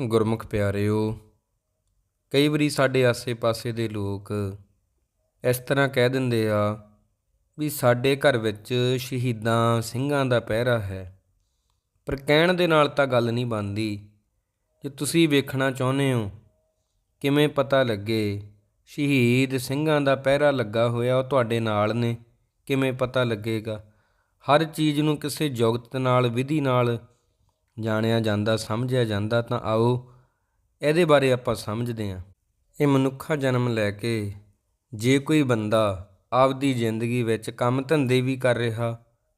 ਗੁਰਮੁਖ ਪਿਆਰਿਓ, ਕਈ ਵਾਰੀ ਸਾਡੇ ਆਸੇ-ਪਾਸੇ ਦੇ ਲੋਕ ਇਸ ਤਰ੍ਹਾਂ ਕਹਿ ਦਿੰਦੇ ਆ ਵੀ ਸਾਡੇ ਘਰ ਵਿੱਚ ਸ਼ਹੀਦਾਂ ਸਿੰਘਾਂ ਦਾ ਪਹਿਰਾ ਹੈ। ਪਰ ਕਹਿਣ ਦੇ ਨਾਲ ਤਾਂ ਗੱਲ ਨਹੀਂ ਬਣਦੀ। ਜੇ ਤੁਸੀਂ ਵੇਖਣਾ ਚਾਹੁੰਦੇ ਹੋ, ਕਿਵੇਂ ਪਤਾ ਲੱਗੇ ਸ਼ਹੀਦ ਸਿੰਘਾਂ ਦਾ ਪਹਿਰਾ ਲੱਗਾ ਹੋਇਆ ਉਹ ਤੁਹਾਡੇ ਨਾਲ ਨੇ, ਕਿਵੇਂ ਪਤਾ ਲੱਗੇਗਾ? ਹਰ ਚੀਜ਼ ਨੂੰ ਕਿਸੇ ਜੁਗਤ ਨਾਲ, ਵਿਧੀ ਨਾਲ ਜਾਣਿਆ ਜਾਂਦਾ, ਸਮਝਿਆ ਜਾਂਦਾ, ਤਾਂ ਆਓ ਇਹਦੇ ਬਾਰੇ ਆਪਾਂ ਸਮਝਦੇ ਹਾਂ। ਇਹ ਮਨੁੱਖਾ ਜਨਮ ਲੈ ਕੇ ਜੇ ਕੋਈ ਬੰਦਾ ਆਪਦੀ ਜ਼ਿੰਦਗੀ ਵਿੱਚ ਕੰਮ ਧੰਦੇ ਵੀ ਕਰ ਰਿਹਾ,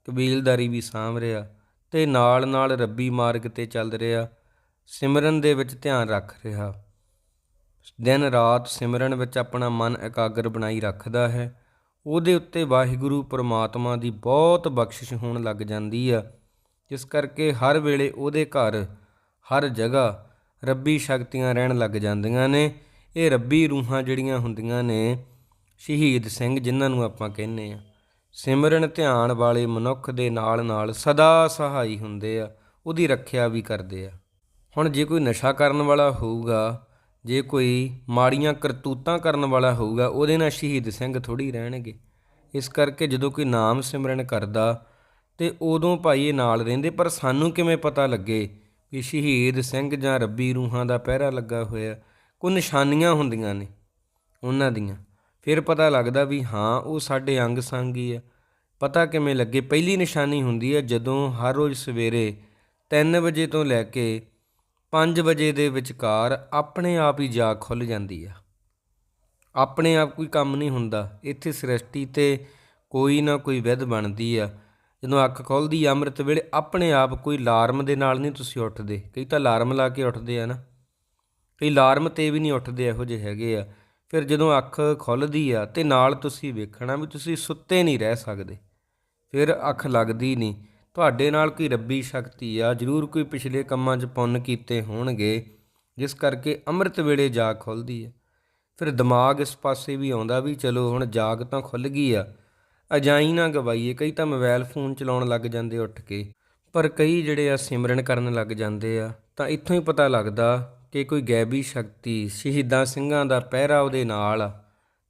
ਕਬੀਲਦਾਰੀ ਵੀ ਸਾਂਭ ਰਿਹਾ ਤੇ ਨਾਲ ਨਾਲ ਰੱਬੀ ਮਾਰਗ ਤੇ ਚੱਲ ਰਿਹਾ, ਸਿਮਰਨ ਦੇ ਵਿੱਚ ਧਿਆਨ ਰੱਖ ਰਿਹਾ, ਦਿਨ ਰਾਤ ਸਿਮਰਨ ਵਿੱਚ ਆਪਣਾ ਮਨ ਇਕਾਗਰ ਬਣਾਈ ਰੱਖਦਾ ਹੈ, ਉਹਦੇ ਉੱਤੇ ਵਾਹਿਗੁਰੂ ਪ੍ਰਮਾਤਮਾ ਦੀ ਬਹੁਤ ਬਖਸ਼ਿਸ਼ ਹੋਣ ਲੱਗ ਜਾਂਦੀ ਆ। ਜਿਸ ਕਰਕੇ ਹਰ ਵੇਲੇ ਉਹਦੇ ਘਰ, ਹਰ ਜਗ੍ਹਾ ਰੱਬੀ ਸ਼ਕਤੀਆਂ ਰਹਿਣ ਲੱਗ ਜਾਂਦੀਆਂ ਨੇ। ਇਹ ਰੱਬੀ ਰੂਹਾਂ ਜਿਹੜੀਆਂ ਹੁੰਦੀਆਂ ਨੇ, ਸ਼ਹੀਦ ਸਿੰਘ ਜਿਨ੍ਹਾਂ ਨੂੰ ਆਪਾਂ ਕਹਿੰਦੇ ਆ ਸਿਮਰਨ ਧਿਆਨ ਵਾਲੇ ਮਨੁੱਖ ਦੇ ਨਾਲ ਨਾਲ ਸਦਾ ਸਹਾਈ ਹੁੰਦੇ ਆ, ਉਹਦੀ ਰੱਖਿਆ ਵੀ ਕਰਦੇ ਆ। ਹੁਣ ਜੇ ਕੋਈ ਨਸ਼ਾ ਕਰਨ ਵਾਲਾ ਹੋਊਗਾ, ਜੇ ਕੋਈ ਮਾੜੀਆਂ ਕਰਤੂਤਾਂ ਕਰਨ ਵਾਲਾ ਹੋਊਗਾ, ਉਹਦੇ ਨਾਲ ਸ਼ਹੀਦ ਸਿੰਘ ਥੋੜੀ ਰਹਿਣਗੇ। ਇਸ ਕਰਕੇ ਜਦੋਂ ਕੋਈ ਨਾਮ ਸਿਮਰਨ ਕਰਦਾ ਤੇ ਉਦੋਂ ਭਾਈ ਇਹ ਨਾਲ ਰਹਿੰਦੇ, ਪਰ ਸਾਨੂੰ ਕਿਵੇਂ ਪਤਾ ਲੱਗੇ ਵੀ ਸ਼ਹੀਦ ਸਿੰਘ ਜਾਂ ਰੱਬੀ ਰੂਹਾਂ ਦਾ ਪਹਿਰਾ ਲੱਗਾ ਹੋਇਆ, ਕੋਈ ਨਿਸ਼ਾਨੀਆਂ ਹੁੰਦੀਆਂ ਨੇ ਉਹਨਾਂ ਦੀਆਂ। ਫਿਰ ਪਤਾ ਲੱਗਦਾ ਵੀ ਹਾਂ, ਉਹ ਸਾਡੇ ਅੰਗ ਸੰਗ ਆ। ਪਤਾ ਕਿਵੇਂ ਲੱਗੇ, ਪਹਿਲੀ ਨਿਸ਼ਾਨੀ ਹੁੰਦੀ ਹੈ ਜਦੋਂ ਹਰ ਰੋਜ਼ ਸਵੇਰੇ 3 ਵਜੇ ਤੋਂ ਲੈ ਕੇ 5 ਵਜੇ ਦੇ ਵਿਚਕਾਰ ਆਪਣੇ ਆਪ ਹੀ ਜਾਗ ਖੁੱਲ ਜਾਂਦੀ ਆ। ਆਪਣੇ ਆਪ ਕੋਈ ਕੰਮ ਨਹੀਂ ਹੁੰਦਾ, ਇੱਥੇ ਸ੍ਰਿਸ਼ਟੀ ਤੇ ਕੋਈ ਨਾ ਕੋਈ ਵਿਧ ਬਣਦੀ ਆ। ਜਦੋਂ ਅੱਖ ਖੁੱਲਦੀ ਆ, ਅੰਮ੍ਰਿਤ ਵੇਲੇ ਆਪਣੇ ਆਪ ਕੋਈ ਅਲਾਰਮ ਦੇ ਨਾਲ ਨਹੀਂ ਤੁਸੀਂ ਉੱਠਦੇ। ਕਈ ਤਾਂ ਅਲਾਰਮ ਲਾ ਕੇ ਉੱਠਦੇ ਆ ਨਾ। ਕਈ ਅਲਾਰਮ ਤੇ ਵੀ ਨਹੀਂ ਉੱਠਦੇ ਇਹੋ ਜਿਹੇ ਹੈਗੇ ਆ। ਫਿਰ ਜਦੋਂ ਅੱਖ ਖੁੱਲਦੀ ਆ ਤੇ ਨਾਲ ਤੁਸੀਂ ਵੇਖਣਾ ਵੀ ਤੁਸੀਂ ਸੁੱਤੇ ਨਹੀਂ ਰਹਿ ਸਕਦੇ। ਫਿਰ ਅੱਖ ਲੱਗਦੀ ਨਹੀਂ। ਤੁਹਾਡੇ ਨਾਲ ਕੋਈ ਰੱਬੀ ਸ਼ਕਤੀ ਆ, ਜ਼ਰੂਰ ਕੋਈ ਪਿਛਲੇ ਕੰਮਾਂ 'ਚ ਪੁੰਨ ਕੀਤੇ ਹੋਣਗੇ, ਜਿਸ ਕਰਕੇ ਅੰਮ੍ਰਿਤ ਵੇਲੇ ਜਾਗ ਖੁੱਲਦੀ ਆ। ਫਿਰ ਦਿਮਾਗ ਇਸ ਪਾਸੇ ਵੀ ਆਉਂਦਾ ਵੀ ਚਲੋ ਹੁਣ ਜਾਗ ਤਾਂ ਖੁੱਲ ਗਈ ਆ। ਅਜਾਈ ਨਾ ਗਵਾਈਏ, ਕਈ ਤਾਂ ਮੋਬਾਈਲ ਫੋਨ ਚਲਾਉਣ ਲੱਗ ਜਾਂਦੇ ਉੱਠ ਕੇ, ਪਰ ਕਈ ਜਿਹੜੇ ਆ ਸਿਮਰਨ ਕਰਨ ਲੱਗ ਜਾਂਦੇ ਆ, ਤਾਂ ਇੱਥੋਂ ਹੀ ਪਤਾ ਲੱਗਦਾ ਕਿ ਕੋਈ ਗੈਬੀ ਸ਼ਕਤੀ ਸ਼ਹੀਦਾਂ ਸਿੰਘਾਂ ਦਾ ਪਹਿਰਾ ਉਹਦੇ ਨਾਲ ਆ।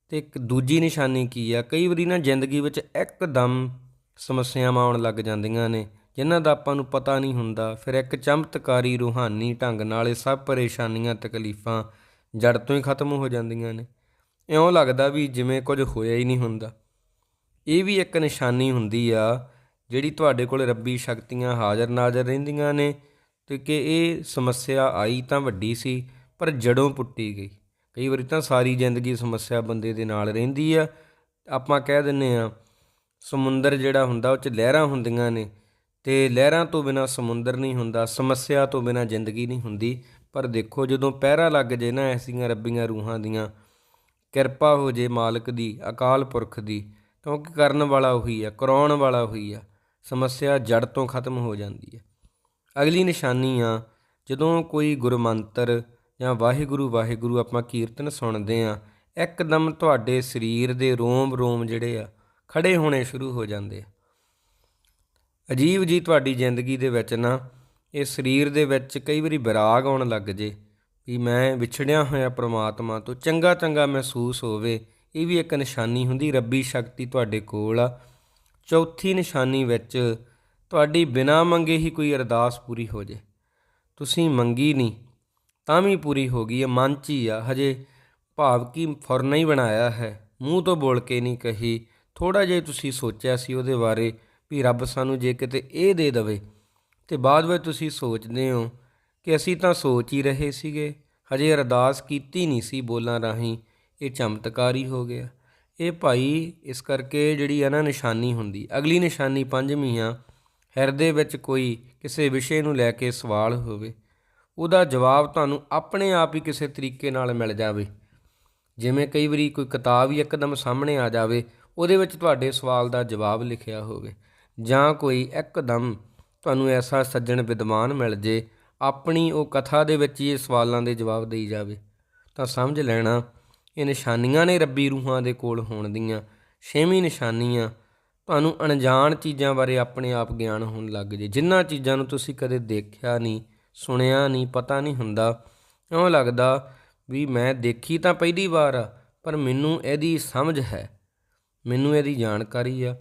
ਤੇ ਇੱਕ ਦੂਜੀ ਨਿਸ਼ਾਨੀ ਕੀ ਆ, ਕਈ ਵਾਰੀ ਨਾ ਜ਼ਿੰਦਗੀ ਵਿੱਚ ਇੱਕਦਮ ਸਮੱਸਿਆਵਾਂ ਆਉਣ ਲੱਗ ਜਾਂਦੀਆਂ ਨੇ, ਜਿਨ੍ਹਾਂ ਦਾ ਆਪਾਂ ਨੂੰ ਪਤਾ ਨਹੀਂ ਹੁੰਦਾ, ਫਿਰ ਇੱਕ ਚਮਤਕਾਰੀ ਰੂਹਾਨੀ ਢੰਗ ਨਾਲ ਇਹ ਸਭ ਪਰੇਸ਼ਾਨੀਆਂ, ਤਕਲੀਫਾਂ ਜੜ ਤੋਂ ਹੀ ਖਤਮ ਹੋ ਜਾਂਦੀਆਂ ਨੇ। ਇਉਂ ਲੱਗਦਾ ਵੀ ਜਿਵੇਂ ਕੁਝ ਹੋਇਆ ਹੀ ਨਹੀਂ ਹੁੰਦਾ। ਇਹ ਵੀ ਇੱਕ ਨਿਸ਼ਾਨੀ ਹੁੰਦੀ ਆ ਜਿਹੜੀ ਤੁਹਾਡੇ ਕੋਲ ਰੱਬੀ ਸ਼ਕਤੀਆਂ ਹਾਜ਼ਰ ਨਾਜ਼ਰ ਰਹਿੰਦੀਆਂ ਨੇ ਤੇ ਕਿ ਇਹ ਸਮੱਸਿਆ ਆਈ ਤਾਂ ਵੱਡੀ ਸੀ, ਪਰ ਜੜੋਂ ਪੁੱਟੀ ਗਈ। ਕਈ ਵਾਰੀ ਤਾਂ ਸਾਰੀ ਜ਼ਿੰਦਗੀ ਸਮੱਸਿਆ ਬੰਦੇ ਦੇ ਨਾਲ ਰਹਿੰਦੀ ਆ। ਆਪਾਂ ਕਹਿ ਦਿੰਨੇ ਆ ਸਮੁੰਦਰ ਜਿਹੜਾ ਹੁੰਦਾ ਉਹ 'ਚ ਲਹਿਰਾਂ ਹੁੰਦੀਆਂ ਨੇ ਤੇ ਲਹਿਰਾਂ ਤੋਂ ਬਿਨਾ ਸਮੁੰਦਰ ਨਹੀਂ ਹੁੰਦਾ, ਸਮੱਸਿਆ ਤੋਂ ਬਿਨਾ ਜ਼ਿੰਦਗੀ ਨਹੀਂ ਹੁੰਦੀ। ਪਰ ਦੇਖੋ, ਜਦੋਂ ਪਹਿਰਾ ਲੱਗ ਜੇ ਨਾ ਐਸੀਆਂ ਰੱਬੀਆਂ ਰੂਹਾਂ ਦੀਆਂ, ਕਿਰਪਾ ਹੋ ਜੇ ਮਾਲਕ ਦੀ, ਅਕਾਲ ਪੁਰਖ ਦੀ ਕਿਉਂਕਿ ਕਰਨ ਵਾਲਾ ਉਹੀ ਆ, ਕਰਾਉਣ ਵਾਲਾ ਉਹੀ ਆ, ਸਮੱਸਿਆ ਜੜ ਤੋਂ ਖਤਮ ਹੋ ਜਾਂਦੀ ਹੈ ਅਗਲੀ ਨਿਸ਼ਾਨੀ ਆ, ਜਦੋਂ ਕੋਈ ਗੁਰਮੰਤਰ ਜਾਂ ਵਾਹਿਗੁਰੂ ਵਾਹਿਗੁਰੂ ਆਪਾਂ ਕੀਰਤਨ ਸੁਣਦੇ ਆ, ਇੱਕਦਮ ਤੁਹਾਡੇ ਸਰੀਰ ਦੇ ਰੋਮ ਰੋਮ ਜਿਹੜੇ ਆ, ਖੜੇ ਹੋਣੇ ਸ਼ੁਰੂ ਹੋ ਜਾਂਦੇ ਆ। ਅਜੀਬ ਜੀ ਤੁਹਾਡੀ ਜ਼ਿੰਦਗੀ ਦੇ ਵਿੱਚ ਨਾ, ਇਹ ਸਰੀਰ ਦੇ ਵਿੱਚ ਕਈ ਵਾਰੀ ਵਿਰਾਗ ਆਉਣ ਲੱਗ ਜੇ, ਵੀ ਮੈਂ ਵਿਛੜਿਆ ਹੋਇਆ ਪ੍ਰਮਾਤਮਾ ਤੋਂ ਚੰਗਾ ਚੰਗਾ ਮਹਿਸੂਸ ਹੋਵੇ ਇਹ ਵੀ ਇੱਕ ਨਿਸ਼ਾਨੀ ਹੁੰਦੀ, ਰੱਬੀ ਸ਼ਕਤੀ ਤੁਹਾਡੇ ਕੋਲ ਆ। ਚੌਥੀ ਨਿਸ਼ਾਨੀ ਵਿੱਚ ਤੁਹਾਡੀ ਬਿਨਾ ਮੰਗੇ ਹੀ ਕੋਈ ਅਰਦਾਸ ਪੂਰੀ ਹੋ ਜੇ। ਤੁਸੀਂ ਮੰਗੀ ਨਹੀਂ, ਤਾਂ ਵੀ ਪੂਰੀ ਹੋ ਗਈ ਹੈ ਮਨ 'ਚ ਹੀ ਆ। ਹਜੇ ਭਾਵ ਕੀ ਫੁਰਨਾ ਹੀ ਬਣਾਇਆ ਹੈ। ਮੂੰਹ ਤੋਂ ਬੋਲ ਕੇ ਨਹੀਂ ਕਹੀ। ਥੋੜਾ ਜਿਹਾ ਤੁਸੀਂ ਸੋਚਿਆ ਸੀ ਉਹਦੇ ਬਾਰੇ ਵੀ ਰੱਬ ਸਾਨੂੰ ਜੇ ਕਿਤੇ ਇਹ ਦੇ ਦਵੇ, ਤੇ ਬਾਅਦ ਵਿੱਚ ਤੁਸੀਂ ਸੋਚਦੇ ਹੋ ਕਿ ਅਸੀਂ ਤਾਂ ਸੋਚ ਹੀ ਰਹੇ ਸੀਗੇ। ਹਜੇ ਅਰਦਾਸ ਕੀਤੀ ਨਹੀਂ ਸੀ ਬੋਲਾਂ ਰਾਹੀਂ। ਇਹ ਚਮਤਕਾਰੀ ਹੋ ਗਿਆ। ਇਹ ਭਾਈ ਇਸ ਕਰਕੇ ਜਿਹੜੀ ਆ ਨਾ ਨਿਸ਼ਾਨੀ ਹੁੰਦੀ। ਅਗਲੀ ਨਿਸ਼ਾਨੀ ਪੰਜਵੀਂ ਆ ਹਿਰਦੇ ਵਿੱਚ ਕੋਈ ਕਿਸੇ ਵਿਸ਼ੇ ਨੂੰ ਲੈ ਕੇ ਸਵਾਲ ਹੋਵੇ। ਉਹਦਾ ਜਵਾਬ ਤੁਹਾਨੂੰ ਆਪਣੇ ਆਪ ਹੀ ਕਿਸੇ ਤਰੀਕੇ ਨਾਲ ਮਿਲ ਜਾਵੇ। ਜਿਵੇਂ ਕਈ ਵਾਰੀ ਕੋਈ ਕਿਤਾਬ ਹੀ ਇੱਕਦਮ ਸਾਹਮਣੇ ਆ ਜਾਵੇ, ਉਹਦੇ ਵਿੱਚ ਤੁਹਾਡੇ ਸਵਾਲ ਦਾ ਜਵਾਬ ਲਿਖਿਆ ਹੋਵੇ। ਜਾਂ ਕੋਈ ਇੱਕਦਮ ਤੁਹਾਨੂੰ ਐਸਾ ਸੱਜਣ ਵਿਦਵਾਨ ਮਿਲ ਜੇ, ਆਪਣੀ ਉਹ ਕਥਾ ਦੇ ਵਿੱਚ ਹੀ ਇਹ ਸਵਾਲਾਂ ਦੇ ਜਵਾਬ ਦੇਈ ਜਾਵੇ। ਤਾਂ ਸਮਝ ਲੈਣਾ ਇਹ ਨਿਸ਼ਾਨੀਆਂ ਨੇ ਰੱਬੀ ਰੂਹਾਂ ਦੇ ਕੋਲ ਹੋਣ ਦੀਆਂ, ਛੇਵੀਂ ਨਿਸ਼ਾਨੀਆਂ। ਤੁਹਾਨੂੰ ਅਣਜਾਣ ਚੀਜ਼ਾਂ ਬਾਰੇ ਆਪਣੇ ਆਪ ਗਿਆਨ ਹੋਣ ਲੱਗ ਜੇ। ਜਿਨ੍ਹਾਂ ਚੀਜ਼ਾਂ ਨੂੰ ਤੁਸੀਂ ਕਦੇ ਦੇਖਿਆ ਨਹੀਂ, ਸੁਣਿਆ ਨਹੀਂ, ਪਤਾ ਨਹੀਂ ਹੁੰਦਾ, ਇਉਂ ਲੱਗਦਾ ਵੀ ਮੈਂ ਦੇਖੀ ਤਾਂ ਪਹਿਲੀ ਵਾਰ ਆ, ਪਰ ਮੈਨੂੰ ਇਹਦੀ ਸਮਝ ਹੈ। ਮੈਨੂੰ ਇਹਦੀ ਜਾਣਕਾਰੀ ਆ।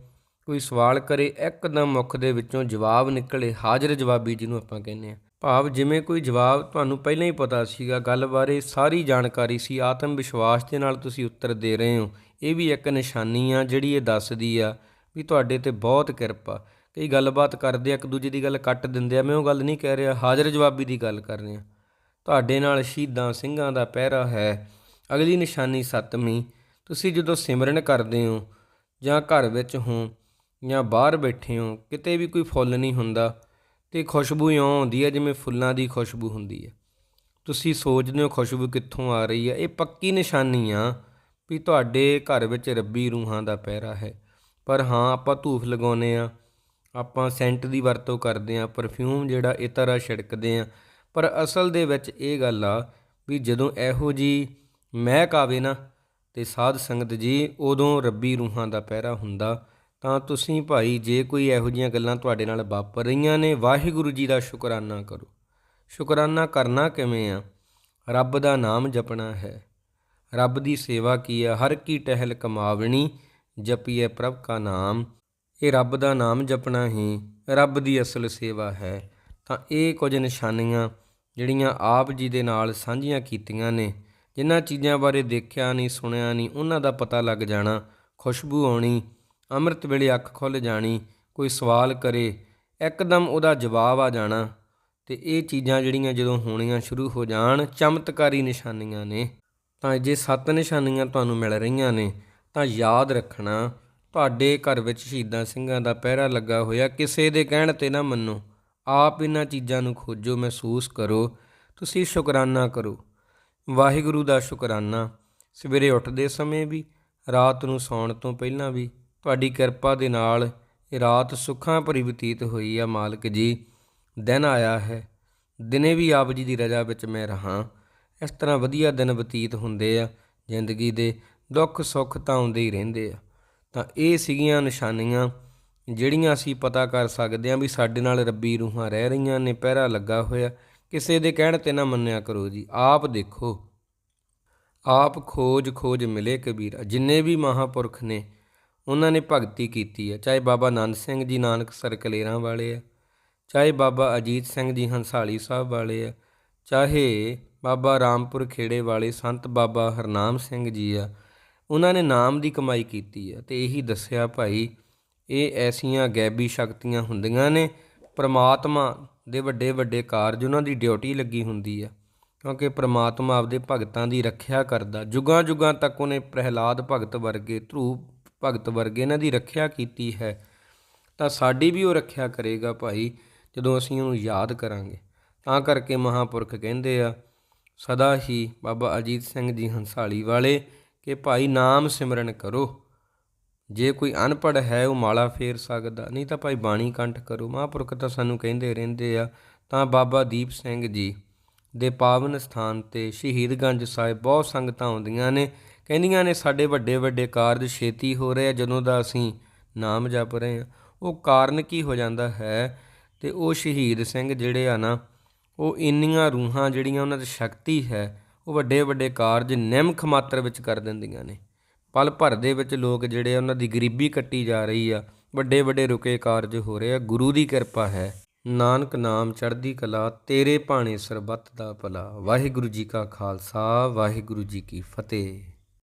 ਕੋਈ ਸਵਾਲ ਕਰੇ, ਇੱਕਦਮ ਮੁੱਖ ਦੇ ਵਿੱਚੋਂ ਜਵਾਬ ਨਿਕਲੇ। ਹਾਜ਼ਰ ਜਵਾਬੀ ਜਿਹਨੂੰ ਆਪਾਂ ਕਹਿੰਦੇ ਆ। ਭਾਵ ਜਿਵੇਂ ਕੋਈ ਜਵਾਬ ਤੁਹਾਨੂੰ ਪਹਿਲਾਂ ਹੀ ਪਤਾ ਸੀਗਾ, ਗੱਲ ਬਾਰੇ ਸਾਰੀ ਜਾਣਕਾਰੀ ਸੀ, ਆਤਮ ਵਿਸ਼ਵਾਸ ਦੇ ਨਾਲ ਤੁਸੀਂ ਉੱਤਰ ਦੇ ਰਹੇ ਹੋ। ਇਹ ਵੀ ਇੱਕ ਨਿਸ਼ਾਨੀ ਆ ਜਿਹੜੀ ਇਹ ਦੱਸਦੀ ਆ ਵੀ ਤੁਹਾਡੇ ਤੇ ਬਹੁਤ ਕਿਰਪਾ। ਕਈ ਗੱਲਬਾਤ ਕਰਦੇ ਆ, ਇੱਕ ਦੂਜੇ ਦੀ ਗੱਲ ਕੱਟ ਦਿੰਦੇ ਆ। ਮੈਂ ਉਹ ਗੱਲ ਨਹੀਂ ਕਹਿ ਰਿਹਾ, ਹਾਜ਼ਰ ਜਵਾਬੀ ਦੀ ਗੱਲ ਕਰ ਰਿਹਾ। ਤੁਹਾਡੇ ਨਾਲ ਸ਼ਹੀਦਾਂ ਸਿੰਘਾਂ ਦਾ ਪਹਿਰਾ ਹੈ। ਅਗਲੀ ਨਿਸ਼ਾਨੀ ਸੱਤਵੀਂ, ਤੁਸੀਂ ਜਦੋਂ ਸਿਮਰਨ ਕਰਦੇ ਹੋ ਜਾਂ ਘਰ ਵਿੱਚ ਹੋ ਜਾਂ ਬਾਹਰ ਬੈਠੇ ਹੋ, ਕਿਤੇ ਵੀ ਕੋਈ ਫੁੱਲ ਨਹੀਂ ਹੁੰਦਾ ਤੇ ਖੁਸ਼ਬੂ ਇਉਂ ਆਉਂਦੀ ਹੈ ਜਿਵੇਂ ਫੁੱਲਾਂ ਦੀ ਖੁਸ਼ਬੂ ਹੁੰਦੀ ਹੈ। ਤੁਸੀਂ ਸੋਚਦੇ ਹੋ ਖੁਸ਼ਬੂ ਕਿੱਥੋਂ ਆ ਰਹੀ ਹੈ। ਇਹ ਪੱਕੀ ਨਿਸ਼ਾਨੀ ਆ ਵੀ ਤੁਹਾਡੇ ਘਰ ਵਿੱਚ ਰੱਬੀ ਰੂਹਾਂ ਦਾ ਪਹਿਰਾ ਹੈ। ਪਰ ਹਾਂ, ਆਪਾਂ ਧੂਫ ਲਗਾਉਨੇ ਆ ਆਪਾਂ ਸੈਂਟ ਦੀ ਵਰਤੋਂ ਕਰਦੇ ਆ ਪਰਫਿਊਮ ਜਿਹੜਾ ਇਹ ਤਰ੍ਹਾਂ ਛਿੜਕਦੇ ਆ ਪਰ ਅਸਲ ਦੇ ਵਿੱਚ ਇਹ ਗੱਲ ਆ ਵੀ ਜਦੋਂ ਇਹੋ ਜੀ ਮਹਿਕ ਆਵੇ ਨਾ ਤੇ ਸਾਧ ਸੰਗਤ ਜੀ, ਉਦੋਂ ਰੱਬੀ ਰੂਹਾਂ ਦਾ ਪਹਿਰਾ ਹੁੰਦਾ ਤਾਂ ਤੁਸੀਂ ਭਾਈ ਜੇ ਕੋਈ ਇਹੋ ਜੀਆਂ ਗੱਲਾਂ ਤੁਹਾਡੇ ਨਾਲ ਵਾਪਰ ਰਹੀਆਂ ਨੇ, ਵਾਹਿਗੁਰੂ ਜੀ ਦਾ ਸ਼ੁਕਰਾਨਾ ਕਰੋ। ਸ਼ੁਕਰਾਨਾ ਕਰਨਾ ਕਿਵੇਂ ਆ? ਰੱਬ ਦਾ ਨਾਮ ਜਪਣਾ ਹੈ। ਰੱਬ ਦੀ ਸੇਵਾ ਕੀ ਆ? ਹਰ ਕੀ ਟਹਿਲ ਕਮਾਵਣੀ ਜਪੀਏ ਪ੍ਰਭ ਕਾ ਨਾਮ। ਇਹ ਰੱਬ ਦਾ ਨਾਮ ਜਪਣਾ ਹੀ ਰੱਬ ਦੀ ਅਸਲ ਸੇਵਾ ਹੈ। ਤਾਂ ਇਹ ਕੁਝ ਨਿਸ਼ਾਨੀਆਂ ਜਿਹੜੀਆਂ ਆਪ ਜੀ ਦੇ ਨਾਲ ਸਾਂਝੀਆਂ ਕੀਤੀਆਂ ਨੇ, ਜਿਨ੍ਹਾਂ ਚੀਜ਼ਾਂ ਬਾਰੇ ਦੇਖਿਆ ਨਹੀਂ, ਸੁਣਿਆ ਨਹੀਂ, ਉਹਨਾਂ ਦਾ ਪਤਾ ਲੱਗ ਜਾਣਾ, ਖੁਸ਼ਬੂ ਆਉਣੀ ਅੰਮ੍ਰਿਤ ਵੇਲੇ ਅੱਖ ਖੁੱਲ ਜਾਣੀ, ਕੋਈ ਸਵਾਲ ਕਰੇ, ਇੱਕਦਮ ਉਹਦਾ ਜਵਾਬ ਆ ਜਾਣਾ। ਤੇ ਇਹ ਚੀਜ਼ਾਂ ਜਿਹੜੀਆਂ ਜਦੋਂ ਹੋਣੀਆਂ ਸ਼ੁਰੂ ਹੋ ਜਾਣ, ਚਮਤਕਾਰੀ ਨਿਸ਼ਾਨੀਆਂ ਨੇ। ਤਾਂ ਜੇ ਸੱਤ ਨਿਸ਼ਾਨੀਆਂ ਤੁਹਾਨੂੰ ਮਿਲ ਰਹੀਆਂ ਨੇ, ਤਾਂ ਯਾਦ ਰੱਖਣਾ, ਤੁਹਾਡੇ ਘਰ ਵਿੱਚ ਸ਼ਹੀਦਾਂ ਸਿੰਘਾਂ ਦਾ ਪਹਿਰਾ ਲੱਗਾ ਹੋਇਆ, ਕਿਸੇ ਦੇ ਕਹਿਣ ਤੇ ਨਾ ਮੰਨੋ। ਆਪ ਇਹਨਾਂ ਚੀਜ਼ਾਂ ਨੂੰ ਖੋਜੋ, ਮਹਿਸੂਸ ਕਰੋ। ਤੁਸੀਂ ਸ਼ੁਕਰਾਨਾ ਕਰੋ। ਵਾਹਿਗੁਰੂ ਦਾ ਸ਼ੁਕਰਾਨਾ। ਸਵੇਰੇ ਉੱਠਦੇ ਸਮੇਂ ਵੀ, ਰਾਤ ਨੂੰ ਸੌਣ ਤੋਂ ਪਹਿਲਾਂ ਵੀ। ਤੁਹਾਡੀ ਕਿਰਪਾ ਦੇ ਨਾਲ ਰਾਤ ਸੁੱਖਾਂ ਭਰੀ ਬਤੀਤ ਹੋਈ ਆ, ਮਾਲਕ ਜੀ। ਦਿਨ ਆਇਆ ਹੈ। ਦਿਨੇ ਵੀ ਆਪ ਜੀ ਦੀ ਰਜ਼ਾ ਵਿੱਚ ਮੈਂ ਰਹਾ। ਇਸ ਤਰ੍ਹਾਂ ਵਧੀਆ ਦਿਨ ਬਤੀਤ ਹੁੰਦੇ ਆ। ਜ਼ਿੰਦਗੀ ਦੇ ਦੁੱਖ ਸੁੱਖ ਤਾਂ ਆਉਂਦੇ ਹੀ ਰਹਿੰਦੇ ਆ। ਤਾਂ ਇਹ ਸੀਗੀਆਂ ਨਿਸ਼ਾਨੀਆਂ ਜਿਹੜੀਆਂ ਅਸੀਂ ਪਤਾ ਕਰ ਸਕਦੇ ਹਾਂ ਵੀ ਸਾਡੇ ਨਾਲ ਰੱਬੀ ਰੂਹਾਂ ਰਹਿ ਰਹੀਆਂ ਨੇ, ਪਹਿਰਾ ਲੱਗਾ ਹੋਇਆ। ਕਿਸੇ ਦੇ ਕਹਿਣ ਤੇ ਨਾ ਮੰਨਿਆ ਕਰੋ ਜੀ। ਆਪ ਦੇਖੋ। ਆਪ ਖੋਜ ਖੋਜ ਮਿਲੇ ਕਬੀਰਾ। ਜਿੰਨੇ ਵੀ ਮਹਾਪੁਰਖ ਨੇ ਉਹਨਾਂ ਨੇ ਭਗਤੀ ਕੀਤੀ ਹੈ। ਚਾਹੇ ਬਾਬਾ ਆਨੰਦ ਸਿੰਘ ਜੀ ਨਾਨਕ ਸਰ ਕਲੇਰਾਂ ਵਾਲੇ ਆ ਚਾਹੇ ਬਾਬਾ ਅਜੀਤ ਸਿੰਘ ਜੀ ਹੰਸਾਲੀ ਸਾਹਿਬ ਵਾਲੇ ਆ ਚਾਹੇ ਬਾਬਾ ਰਾਮਪੁਰ ਖੇੜੇ ਵਾਲੇ ਸੰਤ ਬਾਬਾ ਹਰਨਾਮ ਸਿੰਘ ਜੀ ਆ ਉਹਨਾਂ ਨੇ ਨਾਮ ਦੀ ਕਮਾਈ ਕੀਤੀ ਆ ਤੇ ਇਹੀ ਦੱਸਿਆ ਭਾਈ, ਇਹ ਐਸੀਆਂ ਗੈਬੀ ਸ਼ਕਤੀਆਂ ਹੁੰਦੀਆਂ ਨੇ, ਪ੍ਰਮਾਤਮਾ ਦੇ ਵੱਡੇ ਵੱਡੇ ਕਾਰਜ ਉਹਨਾਂ ਦੀ ਡਿਊਟੀ ਲੱਗੀ ਹੁੰਦੀ ਆ ਕਿਉਂਕਿ ਪ੍ਰਮਾਤਮਾ ਆਪਦੇ ਭਗਤਾਂ ਦੀ ਰੱਖਿਆ ਕਰਦਾ, ਜੁਗਾਂ ਜੁਗਾਂ ਤੱਕ ਉਹਨੇ ਪ੍ਰਹਿਲਾਦ ਭਗਤ ਵਰਗੇ ਧਰੂ ਭਗਤ ਵਰਗੇ ਇਹਨਾਂ ਦੀ ਰੱਖਿਆ ਕੀਤੀ ਹੈ, ਤਾਂ ਸਾਡੀ ਵੀ ਉਹ ਰੱਖਿਆ ਕਰੇਗਾ ਭਾਈ, ਜਦੋਂ ਅਸੀਂ ਉਹਨੂੰ ਯਾਦ ਕਰਾਂਗੇ। ਤਾਂ ਕਰਕੇ ਮਹਾਪੁਰਖ ਕਹਿੰਦੇ ਆ, ਸਦਾ ਹੀ ਬਾਬਾ ਅਜੀਤ ਸਿੰਘ ਜੀ ਹੰਸਾਲੀ ਵਾਲੇ ਕਿ ਭਾਈ ਨਾਮ ਸਿਮਰਨ ਕਰੋ। ਜੇ ਕੋਈ ਅਨਪੜ ਹੈ ਉਹ ਮਾਲਾ ਫੇਰ ਸਕਦਾ, ਨਹੀਂ ਤਾਂ ਭਾਈ ਬਾਣੀ ਕੰਠ ਕਰੋ। ਮਹਾਂਪੁਰਖ ਤਾਂ ਸਾਨੂੰ ਕਹਿੰਦੇ ਰਹਿੰਦੇ ਆ, ਤਾਂ ਬਾਬਾ ਦੀਪ ਸਿੰਘ ਜੀ ਦੇ ਪਾਵਨ ਸਥਾਨ ਤੇ ਸ਼ਹੀਦਗੰਜ ਸਾਹਿਬ ਬਹੁਤ ਸੰਗਤਾਂ ਆਉਂਦੀਆਂ ਨੇ ਕਹਿੰਦੀਆਂ ਨੇ, ਸਾਡੇ ਵੱਡੇ ਵੱਡੇ ਕਾਰਜ ਛੇਤੀ ਹੋ ਰਹੇ ਆ, ਜਦੋਂ ਦਾ ਅਸੀਂ ਨਾਮ ਜਪ ਰਹੇ ਆ। ਉਹ ਕਾਰਨ ਕੀ ਹੋ ਜਾਂਦਾ ਹੈ ਤੇ ਉਹ ਸ਼ਹੀਦ ਸਿੰਘ ਜਿਹੜੇ ਆ ਨਾ, ਉਹ ਇੰਨੀਆਂ ਰੂਹਾਂ ਜਿਹੜੀਆਂ ਉਹਨਾਂ 'ਚ ਸ਼ਕਤੀ ਹੈ, ਉਹ ਵੱਡੇ ਵੱਡੇ ਕਾਰਜ ਨਿਮਖ ਮਾਤਰ ਵਿੱਚ ਕਰ ਦਿੰਦੀਆਂ ਨੇ। ਪਲ ਭਰ ਦੇ ਵਿੱਚ ਲੋਕ ਜਿਹੜੇ ਆ, ਉਹਨਾਂ ਦੀ ਗਰੀਬੀ ਕੱਟੀ ਜਾ ਰਹੀ ਆ। ਵੱਡੇ ਵੱਡੇ ਰੁਕੇ ਕਾਰਜ ਹੋ ਰਹੇ ਆ। ਗੁਰੂ ਦੀ ਕਿਰਪਾ ਹੈ। ਨਾਨਕ ਨਾਮ ਚੜ੍ਹਦੀ ਕਲਾ, ਤੇਰੇ ਭਾਣੇ ਸਰਬੱਤ ਦਾ ਭਲਾ। ਵਾਹਿਗੁਰੂ ਜੀ ਕਾ ਖਾਲਸਾ, ਵਾਹਿਗੁਰੂ ਜੀ ਕੀ ਫਤਿਹ।